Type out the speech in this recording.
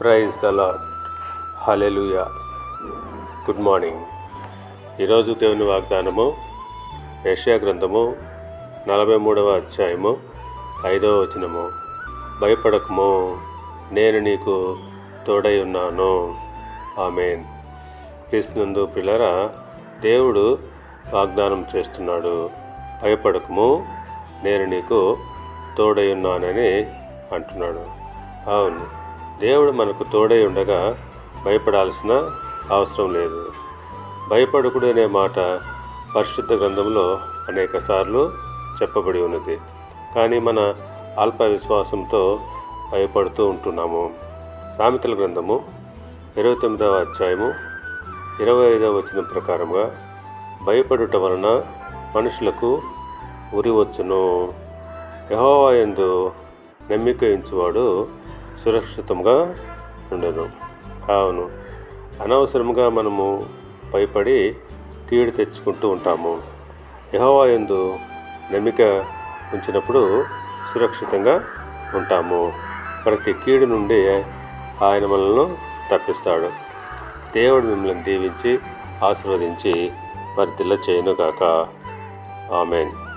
Praise the lord hallelujah good morning ఈరోజు దేవుని వాగ్దానము యెషయా గ్రంథము నలభై మూడవ అధ్యాయము ఐదవ వచనము. భయపడకము నేను నీకు తోడై ఉన్నాను. ఆమెన్. క్రీస్తునందు పిల్లరా దేవుడు వాగ్దానం చేస్తున్నాడు. భయపడకము నేను నీకు తోడై ఉన్నానని అంటున్నాడు. అవును. దేవుడు మనకు తోడై ఉండగా భయపడాల్సిన అవసరం లేదు. భయపడకుడు అనే మాట పరిశుద్ధ గ్రంథంలో అనేక సార్లు చెప్పబడి ఉన్నది. కానీ మన అల్ప విశ్వాసంతో భయపడుతూ ఉంటున్నాము. సామెతల గ్రంథము ఇరవై తొమ్మిదవ అధ్యాయము ఇరవై ఐదవ వచనం ప్రకారంగా భయపడుట వలన మనుషులకు ఉరి వచ్చును. యహోవా ఎందు నమ్మికయించువాడు సురక్షితంగా ఉండదు. అవును అనవసరంగా మనము భయపడి కీడు తెచ్చుకుంటూ ఉంటాము. యహోవా యందు నమ్మిక ఉంచినప్పుడు సురక్షితంగా ఉంటాము. ప్రతి కీడు నుండి ఆయన మనల్ని తప్పిస్తాడు. దేవుడు మిమ్మల్ని దీవించి ఆశీర్వదించి వర్ధిల్ల చేయనుగాక. ఆమెన్.